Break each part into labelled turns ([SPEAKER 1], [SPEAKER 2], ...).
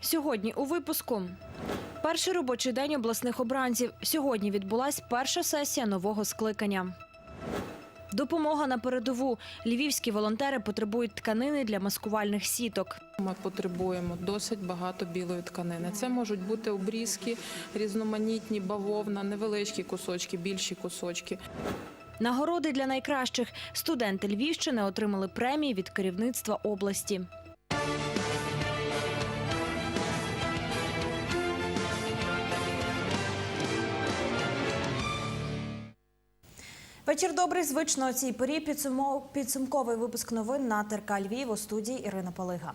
[SPEAKER 1] Сьогодні у випуску. Перший робочий день обласних обранців. Сьогодні відбулась перша сесія нового скликання. Допомога на передову. Львівські волонтери потребують тканини для маскувальних сіток.
[SPEAKER 2] Ми потребуємо досить багато білої тканини. Це можуть бути обрізки, різноманітні бавовна, невеличкі кусочки, більші кусочки.
[SPEAKER 1] Нагороди для найкращих. Студенти Львівщини отримали премії від керівництва області. Вечір добрий. Звично о цій порі підсумо- підсумковий випуск новин на ТРК Львів у студії Ірина Полига.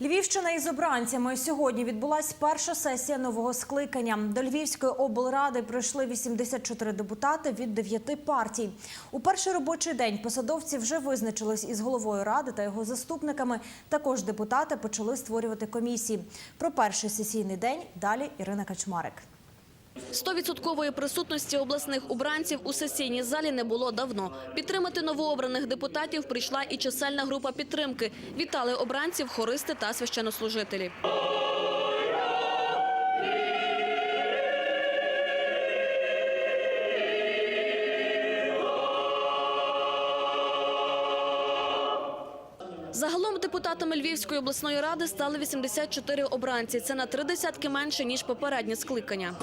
[SPEAKER 1] Львівщина із обранцями сьогодні відбулась перша сесія нового скликання. До Львівської облради прийшли 84 депутати від 9 партій. У перший робочий день посадовці вже визначились із головою ради та його заступниками. Також депутати почали створювати комісії. Про перший сесійний день далі Ірина Качмарик.
[SPEAKER 3] Стовідсоткової присутності обласних обранців у сесійній залі не було давно. Підтримати новообраних депутатів прийшла і чисельна група підтримки. Вітали обранців, хористи та священнослужителі. Загалом депутатами Львівської обласної ради стали 84 обранці. Це на три десятки менше ніж попереднє скликання.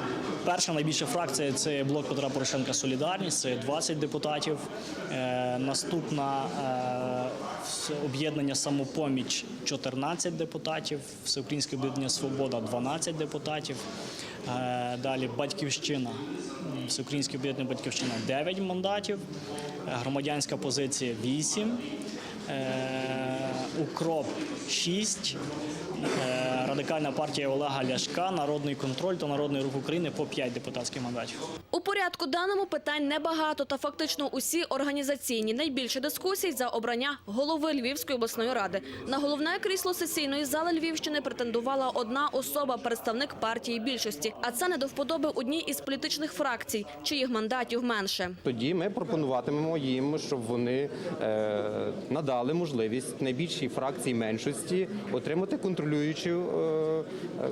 [SPEAKER 4] Перша найбільша фракція це блок Петра Порошенка Солідарність, це 20 депутатів. Е, наступна е, об'єднання самопоміч 14 депутатів, Всеукраїнське об'єднання Свобода 12 депутатів. Е, далі Батьківщина, Всеукраїнське об'єднання Батьківщина 9 мандатів, громадянська позиція 8. Укроп 6, е, Радикальна партія Олега Ляшка, Народний контроль та Народний рух України по 5 депутатських мандатів.
[SPEAKER 3] У порядку даному питань небагато, та фактично усі організаційні. Найбільше дискусій за обрання голови Львівської обласної ради. На головне крісло сесійної зали Львівщини претендувала одна особа, представник партії більшості. А це не до вподоби одній із політичних фракцій, чиїх мандатів менше.
[SPEAKER 5] Тоді ми пропонуватимемо їм, щоб вони е, надали можливість найбільшій фракції меншості отримати контролюючу е,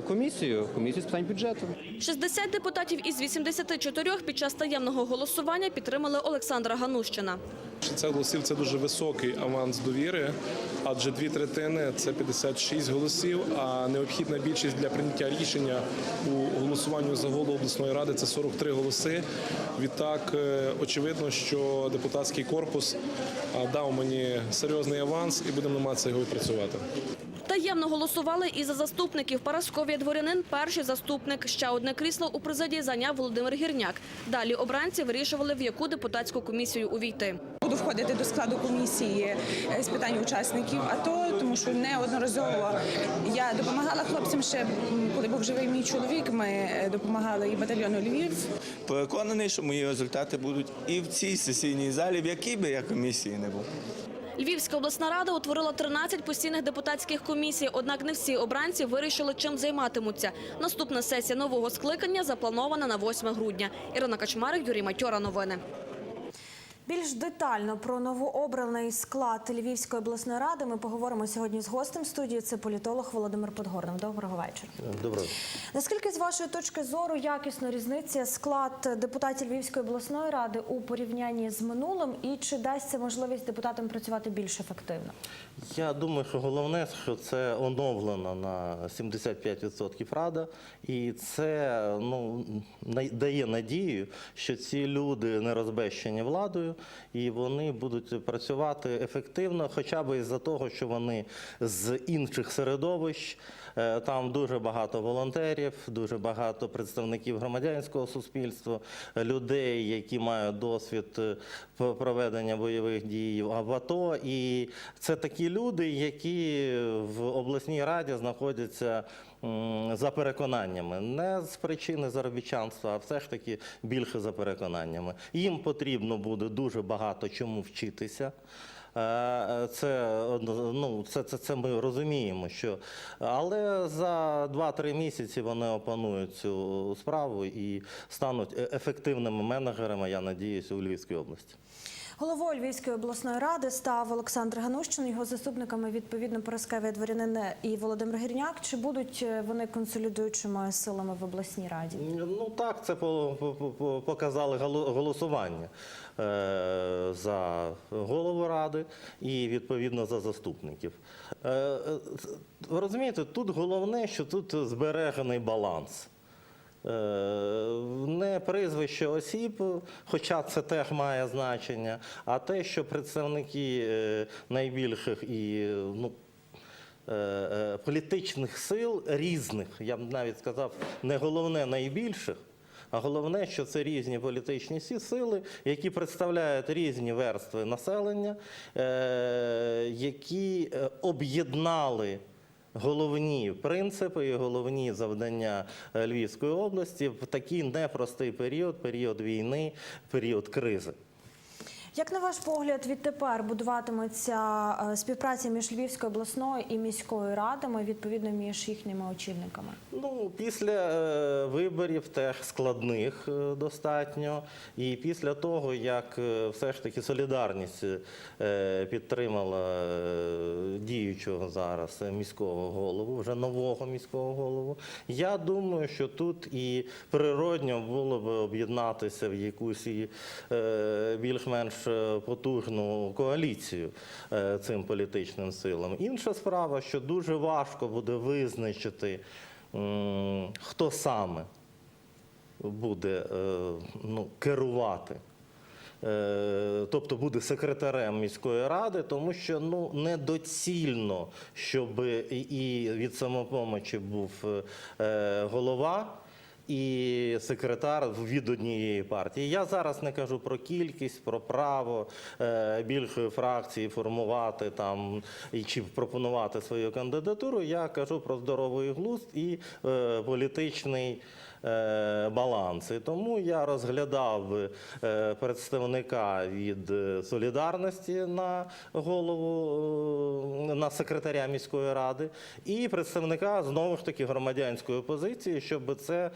[SPEAKER 5] комісію, комісію з питань бюджету.
[SPEAKER 3] 60 депутатів із 84 під час таємного голосування підтримали Олександра Ганущина.
[SPEAKER 6] 60 голосів це дуже високий аванс довіри, адже дві третини це 56 голосів. А необхідна більшість для прийняття рішення у голосуванні за голову обласної ради це 43 голоси. Відтак, е, очевидно, що депутатський корпус дав мені серйозний аванс і будемо намагатися його відпрацювати.
[SPEAKER 3] Таємно голосували і за заступників. Парасковія дворянин – перший заступник. Ще одне крісло у президії зайняв Володимир Гірняк. Далі обранці вирішували, в яку депутатську комісію увійти.
[SPEAKER 7] Буду входити до складу комісії е, з питань учасників АТО, тому що неодноразово я допомагала хлопцям ще коли був живий мій чоловік. Ми е, допомагали і батальйону Львів.
[SPEAKER 8] Переконаний, що мої результати будуть і в цій сесійній залі, в якій би я комісії не був.
[SPEAKER 3] Львівська обласна рада утворила 13 постійних депутатських комісій, однак не всі обранці вирішили, чим займатимуться. Наступна сесія нового скликання запланована на 8 грудня. Ірина Качмарик, Юрій Матьора. Новини.
[SPEAKER 1] Більш детально про новообраний склад Львівської обласної ради ми поговоримо сьогодні з гостем студії. Це політолог Володимир Подгорний. Доброго вечора.
[SPEAKER 9] Доброго.
[SPEAKER 1] Наскільки з вашої точки зору якісно різниця склад депутатів Львівської обласної ради у порівнянні з минулим, і чи дасть це можливість депутатам працювати більш ефективно?
[SPEAKER 9] Я думаю, що головне, що це оновлена на 75% рада, і це ну, дає надію, що ці люди не розбещені владою, і вони будуть працювати ефективно, хоча б із-за того, що вони з інших середовищ. Е, Там дуже багато волонтерів, дуже багато представників громадянського суспільства, людей, які мають досвід е, проведення бойових дій в АТО. І це такі люди, які в обласній раді знаходяться за переконаннями, не з причини заробітчанства, а все ж таки більше за переконаннями. Їм потрібно буде дуже багато чому вчитися. Е, Це, ну, це, це, це ми розуміємо, що але за 2-3 місяці вони опанують цю справу і стануть е- ефективними менеджерами, я надіюсь, у Львівській області.
[SPEAKER 1] Головою Львівської обласної ради став Олександр Ганущин. Його заступниками відповідно Параскевія Дворянина і Володимир Гірняк. Чи будуть е, вони консолідуючими силами в обласній раді?
[SPEAKER 9] Ну так, це по- по- по- показали голо- голосування е, за голову ради і відповідно за заступників. Е, розумієте, тут головне, що тут збережений баланс. Е, Не прізвище осіб, хоча це теж має значення, а те, що представники е, найбільших і ну, е, політичних сил різних, я б навіть сказав, не головне найбільших, а головне, що це різні політичні сили, які представляють різні верстви населення, які об'єднали головні принципи і головні завдання е, Львівської області в такий непростий період, період війни, період кризи.
[SPEAKER 1] Як на ваш погляд, відтепер будуватиметься е, співпраця між Львівською обласною і міською радами, відповідно між їхніми очільниками?
[SPEAKER 9] Ну, після е, виборів теж складних е, достатньо. І після того, як все ж таки солідарність підтримала діючого зараз міського голову, вже нового міського голову, я думаю, що тут і природньо було б об'єднатися в якусь більш-менш е, потужну коаліцію е, цим політичним силам. Інша справа, що дуже важко буде визначити. Хто саме буде е, ну, керувати. Тобто буде секретарем міської ради, тому що ну недоцільно, щоб і- від самопомочі був голова і секретар від однієї партії. Я зараз не кажу про кількість, про право е, більшої фракції формувати там чи пропонувати свою кандидатуру. Я кажу про здоровий глузд і е, політичний. Е, Баланс. І тому я розглядав е, представника від солідарності на голову е, на секретаря міської ради і представника знову ж таки громадянської опозиції, щоб це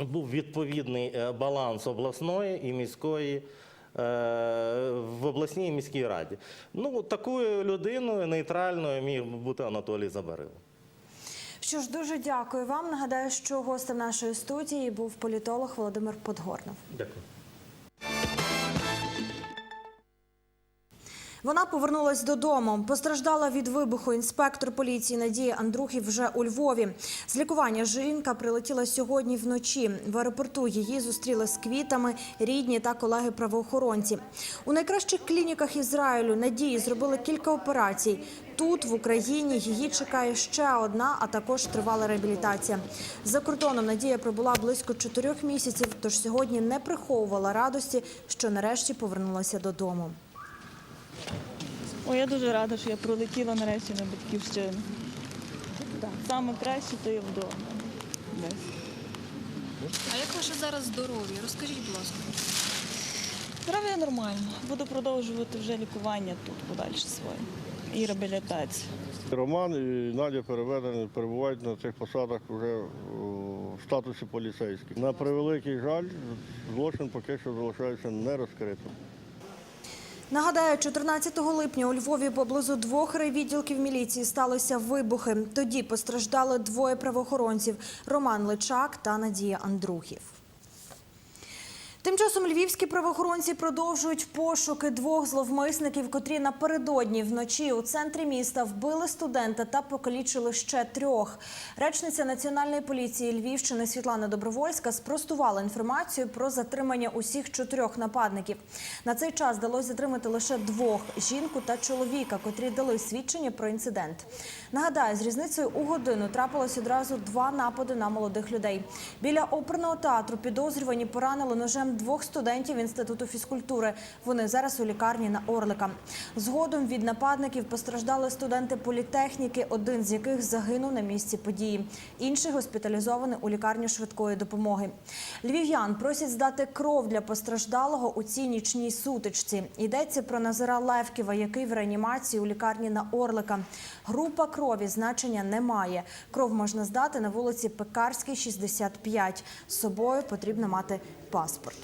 [SPEAKER 9] був відповідний баланс обласної і міської. В обласній міській раді. Ну, такою людиною нейтральною міг бути Анатолій Забарило.
[SPEAKER 1] Що ж, дуже дякую вам. Нагадаю, що гостем нашої студії був політолог Володимир Подгорнов.
[SPEAKER 9] Дякую.
[SPEAKER 1] Вона повернулась додому. Постраждала від вибуху інспектор поліції Надія Андрухів вже у Львові. З лікування жінка прилетіла сьогодні вночі. В аеропорту її зустріли з квітами рідні та колеги-правоохоронці. У найкращих клініках Ізраїлю Надії зробили кілька операцій. Тут, в Україні, її чекає ще одна, а також тривала реабілітація. За кордоном Надія пробула близько чотирьох місяців, тож сьогодні не приховувала радості, що нарешті повернулася додому.
[SPEAKER 10] О, я дуже рада, що я пролетіла нарешті на батьківщину. Так. Саме краще то є вдома. Десь.
[SPEAKER 11] А як ваше зараз здоров'я? Розкажіть, будь ласка.
[SPEAKER 10] Здоров'я нормально. Буду продовжувати вже лікування тут подальше своє. І реабілітацію.
[SPEAKER 12] Роман і Надя переведені, перебувають на цих посадах вже в статусі поліцейських. На превеликий жаль, злочин поки що залишається нерозкритим.
[SPEAKER 1] Нагадаю, 14 липня у Львові поблизу двох райвідділків міліції сталися вибухи. Тоді постраждали двоє правоохоронців – Роман Личак та Надія Андрухів. Тим часом львівські правоохоронці продовжують пошуки двох зловмисників, котрі напередодні вночі у центрі міста вбили студента та покалічили ще трьох. Речниця національної поліції Львівщини Світлана Добровольська спростувала інформацію про затримання усіх чотирьох нападників. На цей час вдалося затримати лише двох жінку та чоловіка, котрі дали свідчення про інцидент. Нагадаю, з різницею у годину трапилось одразу два напади на молодих людей. Біля оперного театру підозрювані поранили ножем двох студентів інституту фізкультури. Вони зараз у лікарні на Орлика. Згодом від нападників постраждали студенти політехніки, один з яких загинув на місці події. Інший госпіталізований у лікарню швидкої допомоги. Львів'ян просять здати кров для постраждалого у цій нічній сутичці. Йдеться про Назара Левківа, який в реанімації у лікарні на Орлика. Група крові значення не має. Кров можна здати на вулиці Пекарській, 65. З собою потрібно мати паспорт.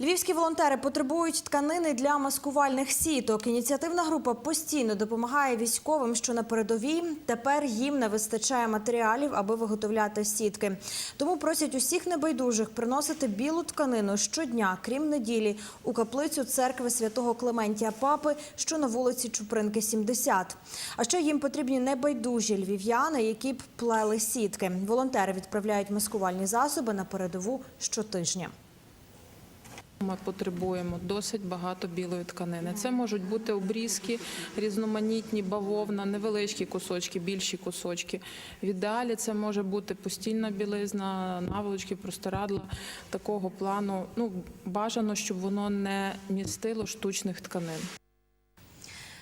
[SPEAKER 1] Львівські волонтери потребують тканини для маскувальних сіток. Ініціативна група постійно допомагає військовим, що на передовій. Тепер їм не вистачає матеріалів, аби виготовляти сітки. Тому просять усіх небайдужих приносити білу тканину щодня, крім неділі, у каплицю церкви святого Клементія Папи, що на вулиці Чупринки, 70. А ще їм потрібні небайдужі львів'яни, які б плели сітки. Волонтери відправляють маскувальні засоби на передову щотижня.
[SPEAKER 2] Ми потребуємо досить багато білої тканини. Це можуть бути обрізки, різноманітні бавовна, невеличкі кусочки, більші кусочки. В ідеалі це може бути постільна білизна, наволочки, простирадла такого плану. Ну бажано, щоб воно не містило штучних тканин.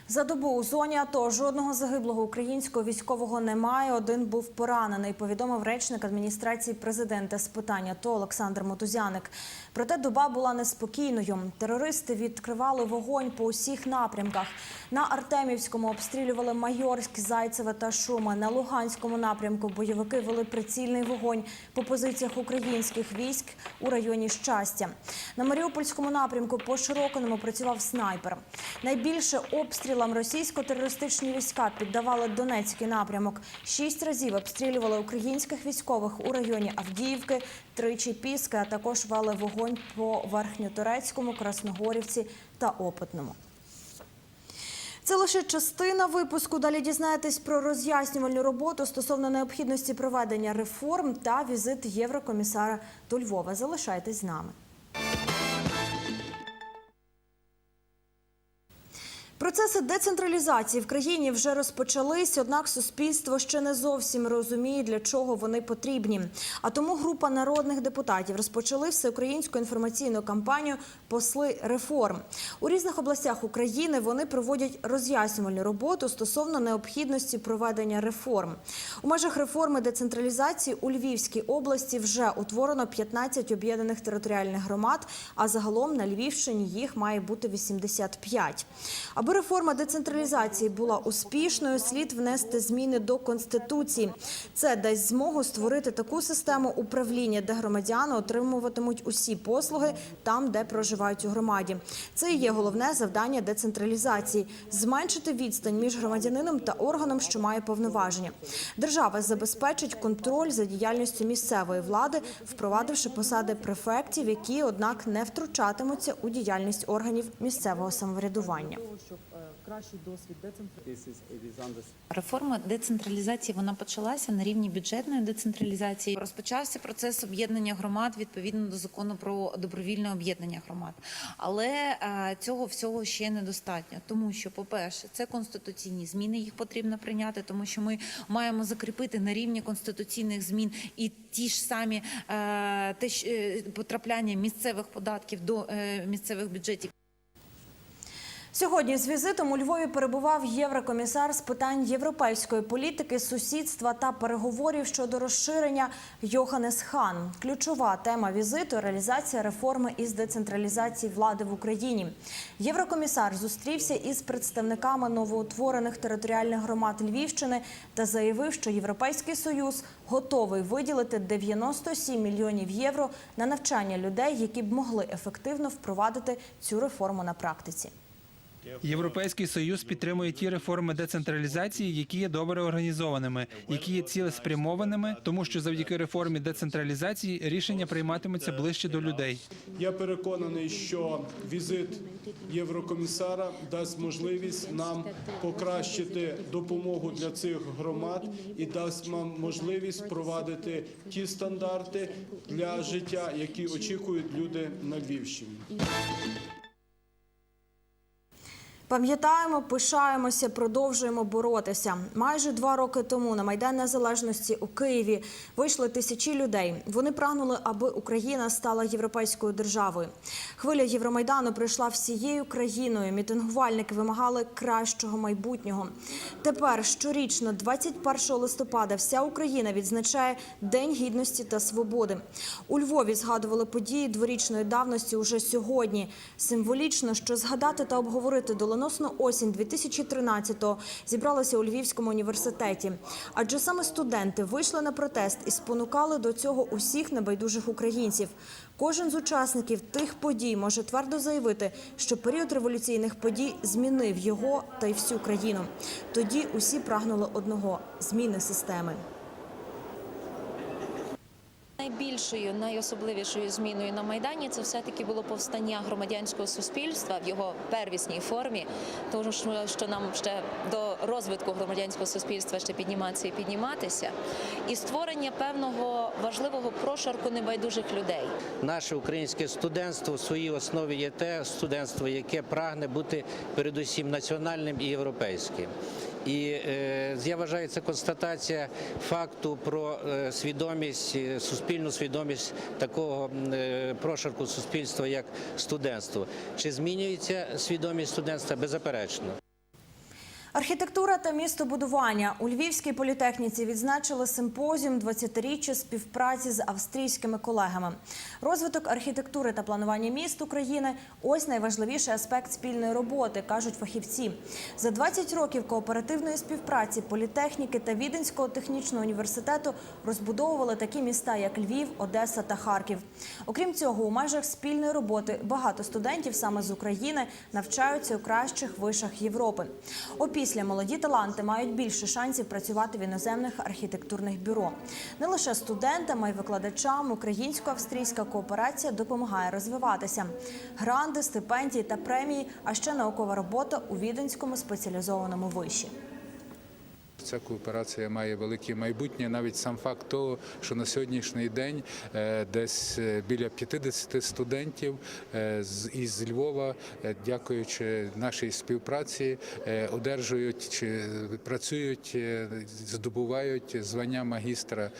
[SPEAKER 1] За добу у зоні АТО жодного загиблого українського військового немає. Один був поранений. Повідомив речник адміністрації президента з питань АТО Олександр Мотузяник. Проте доба була неспокійною. Терористи відкривали вогонь по усіх напрямках. На Артемівському обстрілювали Майорськ, Зайцеве та Шуми. На Луганському напрямку бойовики вели прицільний вогонь по позиціях українських військ у районі Щастя. На Маріупольському напрямку по Широкиному працював снайпер. Найбільше обстрілам російсько-терористичні війська піддавали Донецький напрямок. Шість разів обстрілювали українських військових у районі Авдіївки, тричі Піски, а також вели вогонь по Верхньоторецькому, Красногорівці та Опитному. Це лише частина випуску. Далі дізнаєтесь про роз'яснювальну роботу стосовно необхідності проведення реформ та візит єврокомісара до Львова. Залишайтесь з нами. Процеси децентралізації в країні вже розпочались, однак суспільство ще не зовсім розуміє, для чого вони потрібні. А тому група народних депутатів розпочали всеукраїнську інформаційну кампанію Посли реформ у різних областях України. Вони проводять роз'яснювальну роботу стосовно необхідності проведення реформ. У межах реформи децентралізації у Львівській області вже утворено 15 об'єднаних територіальних громад. А загалом на Львівщині їх має бути 85. Аби реформа децентралізації була успішною, слід внести зміни до конституції. Це дасть змогу створити таку систему управління, де громадяни отримуватимуть усі послуги там, де проживають у громаді. Це і є головне завдання децентралізації зменшити відстань між громадянином та органом, що має повноваження. Держава забезпечить контроль за діяльністю місцевої влади, впровадивши посади префектів, які однак не втручатимуться у діяльність органів місцевого самоврядування.
[SPEAKER 13] Реформа децентралізації вона почалася на рівні бюджетної децентралізації. Розпочався процес об'єднання громад відповідно до закону про добровільне об'єднання громад. Але е, цього всього ще недостатньо, тому що, по-перше, це конституційні зміни, їх потрібно прийняти, тому що ми маємо закріпити на рівні конституційних змін і ті ж самі е, те, е, потрапляння місцевих податків до е, місцевих бюджетів.
[SPEAKER 1] Сьогодні з візитом у Львові перебував єврокомісар з питань європейської політики, сусідства та переговорів щодо розширення Йоханес Хан. Ключова тема візиту реалізація реформи із децентралізації влади в Україні. Єврокомісар зустрівся із представниками новоутворених територіальних громад Львівщини та заявив, що Європейський союз готовий виділити 97 мільйонів євро на навчання людей, які б могли ефективно впровадити цю реформу на практиці.
[SPEAKER 14] Європейський союз підтримує ті реформи децентралізації, які є добре організованими, які є цілеспрямованими, тому що завдяки реформі децентралізації рішення прийматимуться ближче до людей.
[SPEAKER 15] Я переконаний, що візит єврокомісара дасть можливість нам покращити допомогу для цих громад і дасть нам можливість впровадити ті стандарти для життя, які очікують люди на Львівщині.
[SPEAKER 1] Пам'ятаємо, пишаємося, продовжуємо боротися. Майже два роки тому на Майдан Незалежності у Києві вийшли тисячі людей. Вони прагнули, аби Україна стала європейською державою. Хвиля Євромайдану прийшла всією країною. Мітингувальники вимагали кращого майбутнього. Тепер щорічно, 21 листопада, вся Україна відзначає День гідності та свободи. У Львові згадували події дворічної давності уже сьогодні. Символічно, що згадати та обговорити долину доленосну осінь 2013-го зібралися у Львівському університеті. Адже саме студенти вийшли на протест і спонукали до цього усіх небайдужих українців. Кожен з учасників тих подій може твердо заявити, що період революційних подій змінив його та й всю країну. Тоді усі прагнули одного зміни системи.
[SPEAKER 16] Найбільшою, найособливішою зміною на майдані це все-таки було повстання громадянського суспільства в його первісній формі, тому що нам ще до розвитку громадянського суспільства ще підніматися і підніматися, і створення певного важливого прошарку небайдужих людей.
[SPEAKER 17] Наше українське студентство в своїй основі є те студентство, яке прагне бути передусім національним і європейським. І е, я вважаю, це констатація факту про е, свідомість, е, суспільну свідомість такого е, прошарку суспільства, як студентство. Чи змінюється свідомість студентства? Беззаперечно.
[SPEAKER 1] Архітектура та містобудування у Львівській політехніці відзначили симпозіум 20-річчя співпраці з австрійськими колегами. Розвиток архітектури та планування міст України ось найважливіший аспект спільної роботи, кажуть фахівці. За 20 років кооперативної співпраці політехніки та Віденського технічного університету розбудовували такі міста, як Львів, Одеса та Харків. Окрім цього, у межах спільної роботи багато студентів саме з України навчаються у кращих вишах Європи. Опісля молоді таланти мають більше шансів працювати в іноземних архітектурних бюро. Не лише студентам, а й викладачам українсько-австрійська кооперація допомагає розвиватися. Гранди, стипендії та премії, а ще наукова робота у Віденському спеціалізованому виші.
[SPEAKER 18] Ця кооперація має велике майбутнє. Навіть сам факт того, що на сьогоднішній день е, десь е, біля 50 студентів е, із Львова, дякуючи нашій співпраці, одержують чи працюють, здобувають звання магістра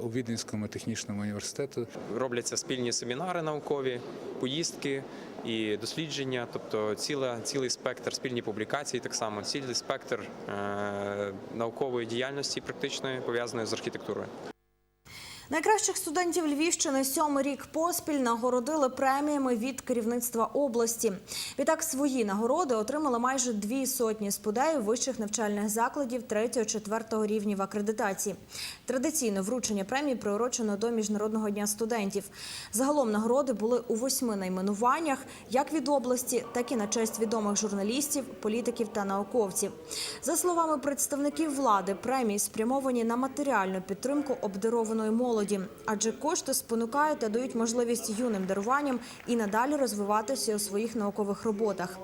[SPEAKER 18] у Віденському технічному університету.
[SPEAKER 19] робляться спільні семінари наукові, поїздки і дослідження, тобто ціла, цілий спектр спільні публікації, так само цілий спектр е, наукової діяльності практичної пов'язаної з архітектурою.
[SPEAKER 1] Найкращих студентів Львівщини сьомий рік поспіль нагородили преміями від керівництва області. Відтак свої нагороди отримали майже дві сотні спудеїв вищих навчальних закладів 3-4 рівнів акредитації. Традиційно вручення премій приурочено до Міжнародного дня студентів. Загалом нагороди були у восьми найменуваннях, як від області, так і на честь відомих журналістів, політиків та науковців. За словами представників влади, премії спрямовані на матеріальну підтримку обдарованої молоді, адже кошти спонукають та дають можливість юним даруванням і надалі розвиватися у своїх наукових роботах.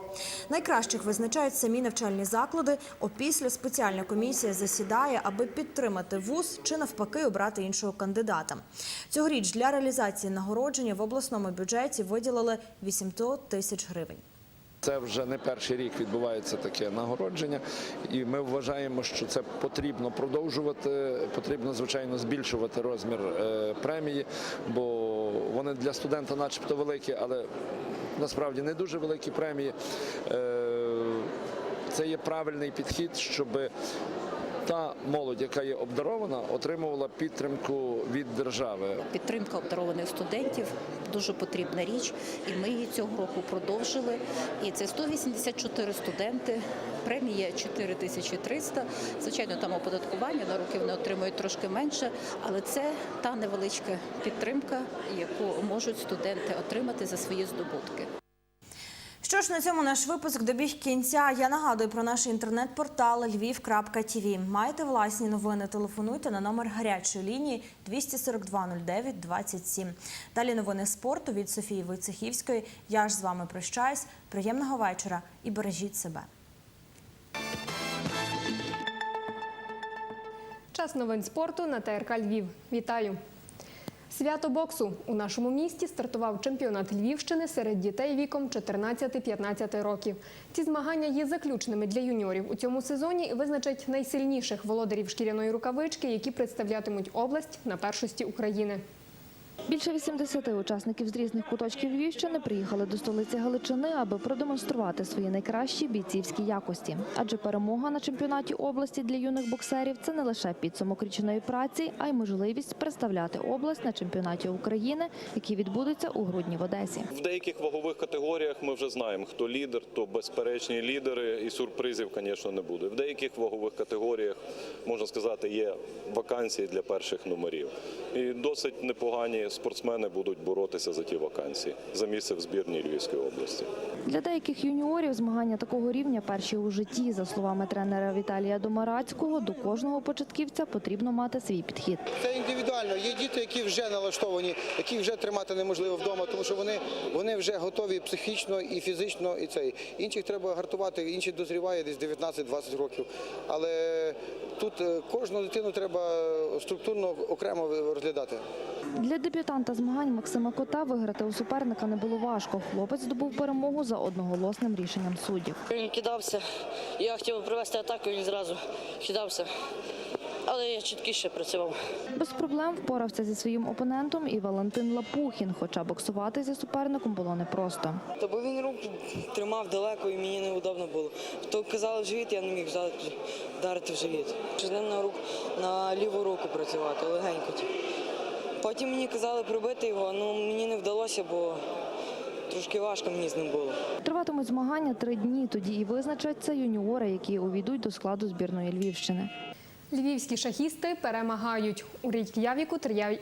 [SPEAKER 1] Найкращих визначають самі навчальні заклади. Опісля спеціальна комісія засідає, аби підтримати вуз чи навпаки обрати іншого кандидата. Цьогоріч для реалізації нагородження в обласному бюджеті виділили 800 тисяч гривень.
[SPEAKER 20] Це вже не перший рік відбувається таке нагородження, і ми вважаємо, що це потрібно продовжувати. Потрібно, звичайно, збільшувати розмір е, премії, бо вони для студента, начебто, великі, але насправді не дуже великі премії. Е, Це є правильний підхід, щоб та молодь, яка є обдарована, отримувала підтримку від держави.
[SPEAKER 21] Підтримка обдарованих студентів дуже потрібна річ, і ми її цього року продовжили. І це 184 студенти, премія 4300. Звичайно, там оподаткування на руки вони отримують трошки менше, але це та невеличка підтримка, яку можуть студенти отримати за свої здобутки.
[SPEAKER 1] Що ж на цьому наш випуск добіг кінця. Я нагадую про наш інтернет-портал львів.тв. Маєте власні новини? Телефонуйте на номер гарячої лінії 242 09 27. Далі новини спорту від Софії Войцехівської. Я ж з вами прощаюсь. Приємного вечора і бережіть себе.
[SPEAKER 22] Час новин спорту на ТРК Львів. Вітаю! Свято боксу у нашому місті стартував чемпіонат Львівщини серед дітей віком 14-15 років. Ці змагання є заключними для юніорів у цьому сезоні і визначать найсильніших володарів шкіряної рукавички, які представлятимуть область на першості України.
[SPEAKER 23] Більше 80 учасників з різних куточків Львівщини приїхали до столиці Галичини, аби продемонструвати свої найкращі бійцівські якості. Адже перемога на чемпіонаті області для юних боксерів це не лише підсумок річної праці, а й можливість представляти область на чемпіонаті України, який відбудеться у грудні в Одесі.
[SPEAKER 6] В деяких вагових категоріях ми вже знаємо, хто лідер, то безперечні лідери, і сюрпризів, звісно, не буде. В деяких вагових категоріях можна сказати, є вакансії для перших номерів. І досить непогані спортсмени будуть боротися за ті вакансії за місце в збірній Львівської області.
[SPEAKER 23] Для деяких юніорів змагання такого рівня перші у житті. За словами тренера Віталія Домарацького, до кожного початківця потрібно мати свій підхід.
[SPEAKER 24] Це індивідуально. Є діти, які вже налаштовані, яких вже тримати неможливо вдома, тому що вони, вони вже готові психічно і фізично, і цей. Інших треба гартувати, інші дозріває десь 19-20 років. Але тут е, кожну дитину треба структурно окремо розглядати.
[SPEAKER 23] Для дебютанта змагань Максима Кота виграти у суперника не було важко. Хлопець здобув перемогу за одноголосним рішенням суддів.
[SPEAKER 19] Він кидався. Я хотів провести атаку, він зразу кидався. Але я чіткіше працював.
[SPEAKER 23] Без проблем впорався зі своїм опонентом і Валентин Лапухін, хоча боксувати зі суперником було непросто.
[SPEAKER 19] Та бо він руку тримав далеко і мені неудобно було. То казали в живіт, я не міг вдарити в живіт. З ним на руку на ліву руку працювати, легенько. Ті. Потім мені казали прибити його, ну мені не вдалося, бо трошки важко мені з ним було.
[SPEAKER 23] Триватимуть змагання три дні. Тоді і визначаться юніори, які увійдуть до складу збірної Львівщини.
[SPEAKER 22] Львівські шахісти перемагають. У Рейк'явіку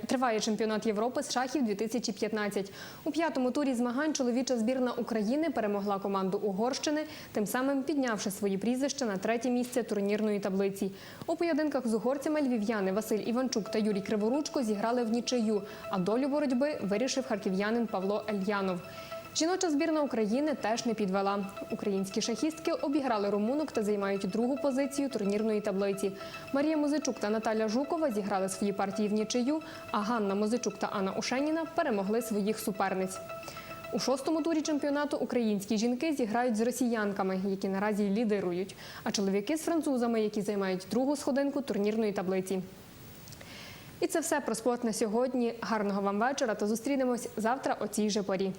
[SPEAKER 22] триває чемпіонат Європи з шахів 2015. У п'ятому турі змагань чоловіча збірна України перемогла команду Угорщини, тим самим піднявши свої прізвища на третє місце турнірної таблиці. У поєдинках з угорцями львів'яни Василь Іванчук та Юрій Криворучко зіграли в нічию, а долю боротьби вирішив харків'янин Павло Ельянов. Жіноча збірна України теж не підвела. Українські шахістки обіграли румунок та займають другу позицію турнірної таблиці. Марія Музичук та Наталя Жукова зіграли свої партії в нічию, а Ганна Музичук та Анна Ушеніна перемогли своїх суперниць. У шостому турі чемпіонату українські жінки зіграють з росіянками, які наразі лідирують, а чоловіки з французами, які займають другу сходинку турнірної таблиці. І це все про спорт на сьогодні. Гарного вам вечора та зустрінемось завтра о цій же порі.